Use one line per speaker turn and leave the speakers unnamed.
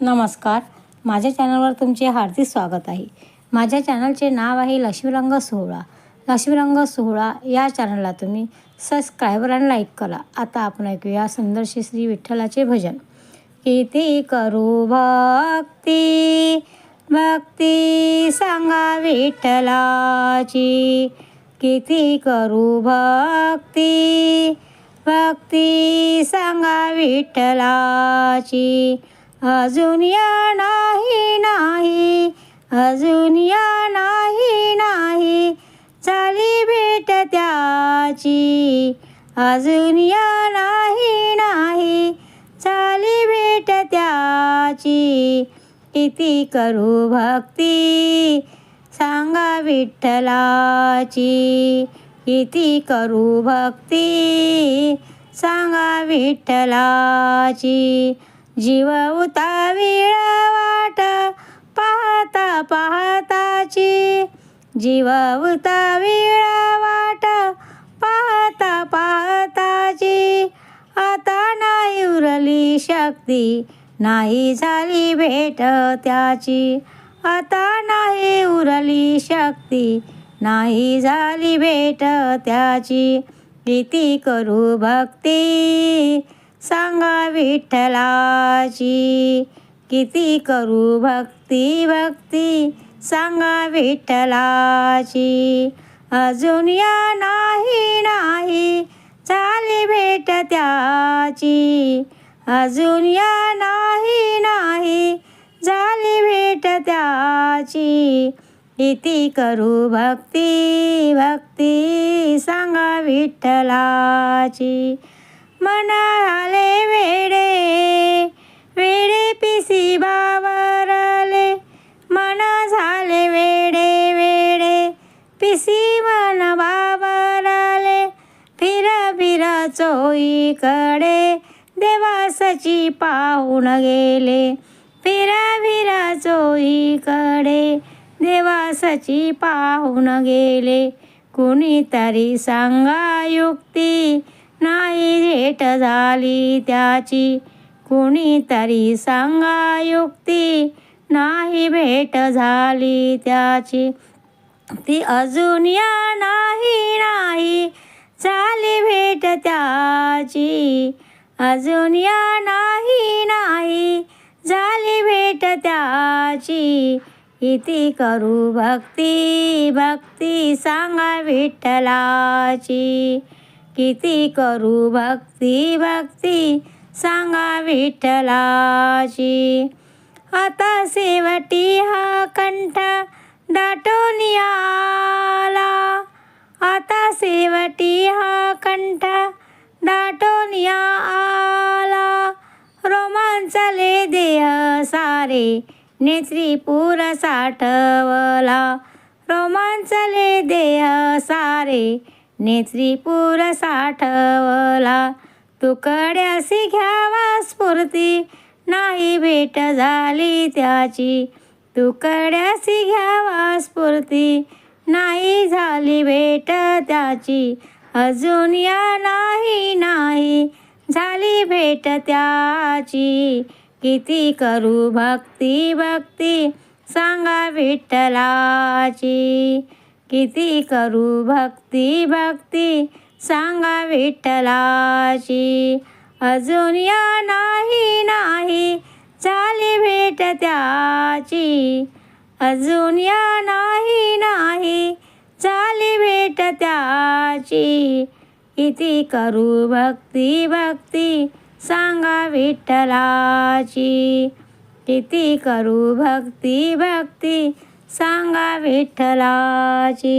नमस्कार. माझ्या चॅनलवर तुमचे हार्दिक स्वागत आहे. माझ्या चॅनलचे नाव आहे लक्ष्मीरंग सोहळा. लक्ष्मीरंग सोहळा या चॅनलला तुम्ही सबस्क्रायबर आणि लाईक करा. आता आपण ऐकूया सुंदरशी श्री विठ्ठलाचे भजन. किती करू भक्ती भक्ती सांगा विठ्ठलाची. किती करू भक्ती भक्ती सांगा विठ्ठलाची. अजून या नाही नाही. अजून या नाही नाही. चाली भेट त्याची. अजून या नाही नाही. चाली भेट त्याची. किती करू भक्ती? सांगा विठ्ठलाची. किती करू भक्ती? सांगा विठ्ठलाची. जीव उतावीळ वाट पाहता पाहताची जीव उतावीळ वाट पाहता पाहताची आता नाही उरली शक्ती नाही झाली भेट त्याची. आता नाही उरली शक्ती नाही झाली भेट त्याची. किती करू भक्ती. सांगा विठ्ठलाची. किती करू भक्ती भक्ती. सांगा विठ्ठलाची. अजून या नाही नाही. झाली भेट त्याची. अजून या नाही नाही. झाली भेट त्याची. किती करू भक्ती भक्ती. सांगा विठ्ठलाची. मनाले वेडे वेडे पिसी बावरले. मना झाले वेडे वेडे पिसी मन बावरले. फिर फिर चोईकडे देवासची पाहून गेले. फिर फिर चोईकडे देवासची पाहून गेले. कुणीतरी सांगा युक्ती नाही भेट झाली त्याची. कुणीतरी सांगा युक्ती. नाही भेट झाली त्याची. ती अजून या नाही नाही. झाली भेट त्याची. अजून या नाही नाही. झाली भेट त्याची. किती करू भक्ती भक्ती सांगा विठ्ठलाची. किती करू भक्ती भक्ती सांगा विठ्ठलाची. आता शेवटी हा कंठ दाटून आला. आता शेवटी हा कंठ दाटून आला. रोमांचले देह सारे नेत्रीपूर साठवला. रोमांचले देह सारे नेत्रीपूर साठवला. तुकड्यासी घ्यावा स्फूर्ती. नाही भेट झाली त्याची. तुकड्यासी घ्यावा स्फूर्ती. नाही झाली भेट त्याची. अजून या नाही नाही. झाली भेट त्याची. किती करू भक्ती भक्ती. सांगा विठ्ठलाची. किती करू भक्ती भक्ती सांगा विठ्ठलाशी अजून या नाही नाही झाली भेट त्याची. अजून या नाही नाही झाली भेट त्याची. किती करू भक्ती भक्ती सांगा विठ्ठलाची. किती करू भक्ती भक्ती सांगा विठ्ठलाची.